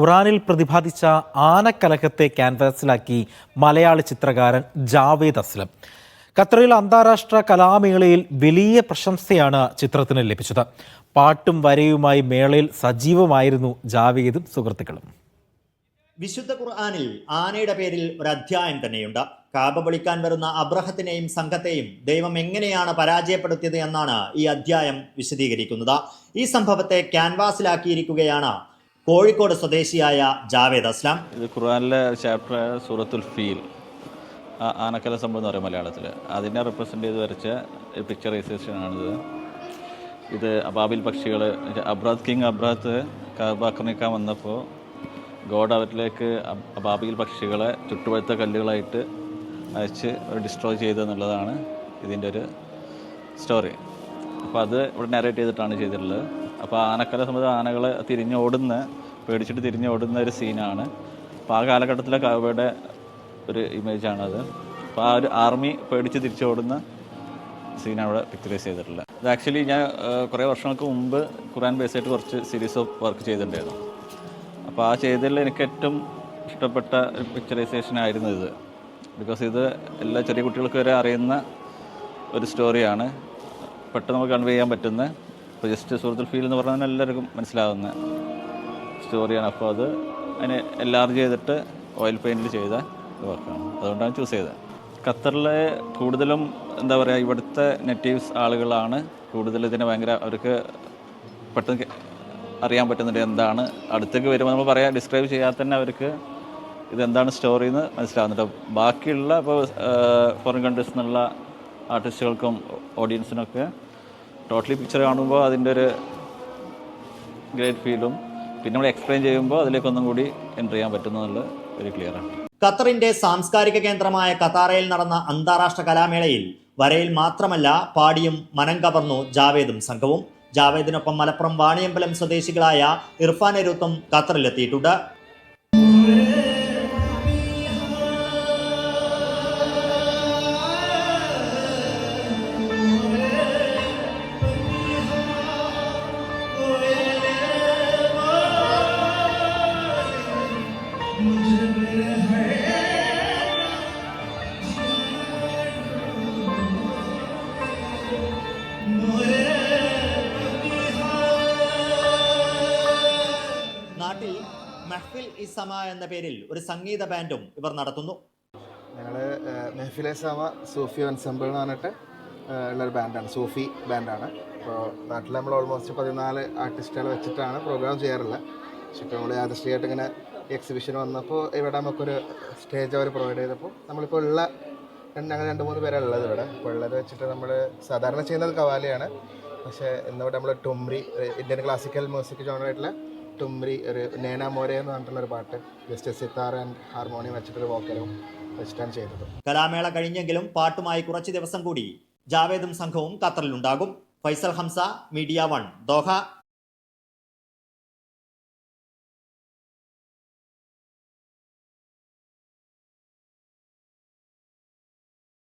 ഖുറാനിൽ പ്രതിപാദിച്ച ആനക്കലഹത്തെ ക്യാൻവാസിലാക്കി മലയാള ചിത്രകാരൻ ജാവേദ് അസ്ലം. ഖത്തറിൽ അന്താരാഷ്ട്ര കലാമേളയിൽ വലിയ പ്രശംസയാണ് ചിത്രത്തിന് ലഭിച്ചത്. പാട്ടും വരയുമായി മേളയിൽ സജീവമായിരുന്നു ജാവേദും സുഹൃത്തുക്കളും. വിശുദ്ധ ഖുർആാനിൽ ആനയുടെ പേരിൽ ഒരു അധ്യായം തന്നെയുണ്ട്. കാബ വിളിക്കാൻ വരുന്ന അബ്രഹത്തിനെയും സംഘത്തെയും ദൈവം എങ്ങനെയാണ് പരാജയപ്പെടുത്തിയത് എന്നാണ് ഈ അധ്യായം വിശദീകരിക്കുന്നത്. ഈ സംഭവത്തെ ക്യാൻവാസിലാക്കിയിരിക്കുകയാണ് കോഴിക്കോട് സ്വദേശിയായ ജാവേദ് അസ്ലാം. ഇത് ഖുർആാനിലെ ചാപ്റ്റർ സൂറത്തുൽ ഫീൽ. ആനക്കല സംഭവം എന്ന് പറയും മലയാളത്തിൽ അതിനെ റെപ്രസെന്റ് ചെയ്ത് വരച്ച പിക്ചറൈസേഷൻ ആണിത്. ഇത് അബാബിൽ പക്ഷികൾ അബ്രാദ് കിങ് അബ്രാത്ത് കാബ ആക്രമിക്കാൻ വന്നപ്പോൾ ഗോഡ് അവരിലേക്ക് അബാബിൽ പക്ഷികളെ ചുട്ടുപഴുത്ത കല്ലുകളായിട്ട് അയച്ച് ഡിസ്ട്രോയ് ചെയ്തെന്നുള്ളതാണ് ഇതിന്റെ ഒരു സ്റ്റോറി അപ്പോൾ അത് ഇവിടെ നാരേറ്റ് ചെയ്തിട്ടാണ് ചെയ്തിട്ടുള്ളത്. അപ്പോൾ ആനക്കല സംബന്ധിച്ച് ആനകൾ തിരിഞ്ഞോടുന്ന പേടിച്ചിട്ട് തിരിഞ്ഞ് ഓടുന്ന ഒരു സീനാണ്. അപ്പോൾ ആ കാലഘട്ടത്തിലെ കാവയുടെ ഒരു ഇമേജാണത് അപ്പോൾ ആ ഒരു ആർമി പേടിച്ച് തിരിച്ചോടുന്ന സീനാണ് അവിടെ പിക്ചറൈസ് ചെയ്തിട്ടുള്ളത് ഇത് ആക്ച്വലി ഞാൻ കുറേ വർഷങ്ങൾക്ക് മുമ്പ് ഖുറാൻ ബേസ് ആയിട്ട് കുറച്ച് സീരീസ് ഓഫ് വർക്ക് ചെയ്തിട്ടുണ്ടായിരുന്നു. അപ്പോൾ ആ ചെയ്തതിൽ എനിക്ക് ഏറ്റവും ഇഷ്ടപ്പെട്ട ഒരു പിക്ചറൈസേഷൻ ആയിരുന്നു ഇത്. ബിക്കോസ് ഇത് എല്ലാ ചെറിയ കുട്ടികൾക്ക് വരെ അറിയുന്ന ഒരു സ്റ്റോറിയാണ് പെട്ടെന്ന് നമുക്ക് കൺവേ ചെയ്യാൻ പറ്റുന്ന ഇപ്പോൾ ജസ്റ്റ് സുഹൃത്തു ഫീൽ എന്ന് പറഞ്ഞാൽ എല്ലാവർക്കും മനസ്സിലാകുന്ന സ്റ്റോറിയാണ് അപ്പോൾ അത് അതിനെ എല്ലാർജ് ചെയ്തിട്ട് ഓയിൽ പെയിന്റിൽ ചെയ്ത വർക്കാണ് അതുകൊണ്ടാണ് ചൂസ് ചെയ്തത്. ഖത്തറിലെ കൂടുതലും എന്താ പറയുക ഇവിടുത്തെ നെറ്റീവ്സ് ആളുകളാണ് കൂടുതൽ ഇതിനെ ഭയങ്കര അവർക്ക് പെട്ടെന്ന് അറിയാൻ പറ്റുന്നുണ്ട് എന്താണ്. അടുത്തേക്ക് വരുമ്പോൾ നമ്മൾ പറയാം ഡിസ്ക്രൈബ് ചെയ്യാതെ തന്നെ അവർക്ക് ഇതെന്താണ് സ്റ്റോറി എന്ന് മനസ്സിലാവുന്നുണ്ട്. ബാക്കിയുള്ള ഇപ്പോൾ ഫോറിൻ കൺട്രീസ് എന്നുള്ള ആർട്ടിസ്റ്റുകൾക്കും ഓഡിയൻസിനൊക്കെ ടോട്ടലി പിക്ചർ കാണുമ്പോൾ അതിന്റെ ഒരു ഗ്രേറ്റ് ഫീലും പിന്നെ നമ്മൾ എക്സ്പ്ലെയിൻ ചെയ്യുമ്പോൾ അതിലേക്ക് ഒന്നും കൂടി എന്റർ ചെയ്യാൻ പറ്റുന്നു ഒരു ക്ലിയറാണ് ഖത്തറിന്റെ സാംസ്കാരിക കേന്ദ്രമായ ഖത്താറയിൽ നടന്ന അന്താരാഷ്ട്ര കലാമേളയിൽ വരയിൽ മാത്രമല്ല പാടിയും മനം കവർന്നു ജാവേദും സംഘവും. ജാവേദിനൊപ്പം മലപ്പുറം വാണിയമ്പലം സ്വദേശികളായ ഇർഫാൻ എരുത്തും ഖത്തറിലെത്തിയിട്ടുണ്ട്. മെഹ്ഫിൽ ഇസമ എന്ന പേരിൽ ഒരു സംഗീത ബാൻഡും ഇവർ നടത്തുന്നു. ഞങ്ങൾ മെഹ്ഫിൽ ഇസമ സൂഫി എൻസെമ്പിൾ എന്ന് പറഞ്ഞിട്ട് ഉള്ളൊരു ബാൻഡാണ്. സൂഫി ബാൻഡാണ്. അപ്പോൾ നാട്ടിൽ നമ്മൾ ഓൾമോസ്റ്റ് പതിനാല് ആർട്ടിസ്റ്റുകൾ വെച്ചിട്ടാണ് പ്രോഗ്രാം ചെയ്യാറുള്ളത്. പക്ഷെ ഇപ്പോൾ നമ്മൾ യാദൃശ്രീയായിട്ട് ഇങ്ങനെ എക്സിബിഷൻ വന്നപ്പോൾ ഇവിടെ നമുക്കൊരു സ്റ്റേജ് അവർ പ്രൊവൈഡ് ചെയ്തപ്പോൾ നമ്മളിപ്പോൾ ഉള്ള ഞങ്ങൾ രണ്ട് മൂന്ന് പേരാണ് ഉള്ളത് ഇവിടെ. അപ്പോൾ ഉള്ളത് വെച്ചിട്ട് നമ്മൾ സാധാരണ ചെയ്യുന്നത് കവാലിയാണ് പക്ഷേ ഇന്നിവിടെ നമ്മൾ ടുംറി ഇന്ത്യൻ ക്ലാസിക്കൽ മ്യൂസിക് ജോണറായിട്ടുള്ള ടുംറി ഒരു നേന മോരെ എന്ന് പറഞ്ഞിട്ടുള്ളൊരു പാട്ട്. ജസ്റ്റ് സിത്താർ ആൻഡ് ഹാർമോണിയം വെച്ചിട്ടൊരു വോക്കലും വെച്ചിട്ടാണ് ചെയ്തത്. കലാമേള കഴിഞ്ഞെങ്കിലും പാട്ടുമായി കുറച്ച് ദിവസം കൂടി ജാവേദും സംഘവും ഖത്തറിലുണ്ടാകും. Faisal Hamsa media one Doha.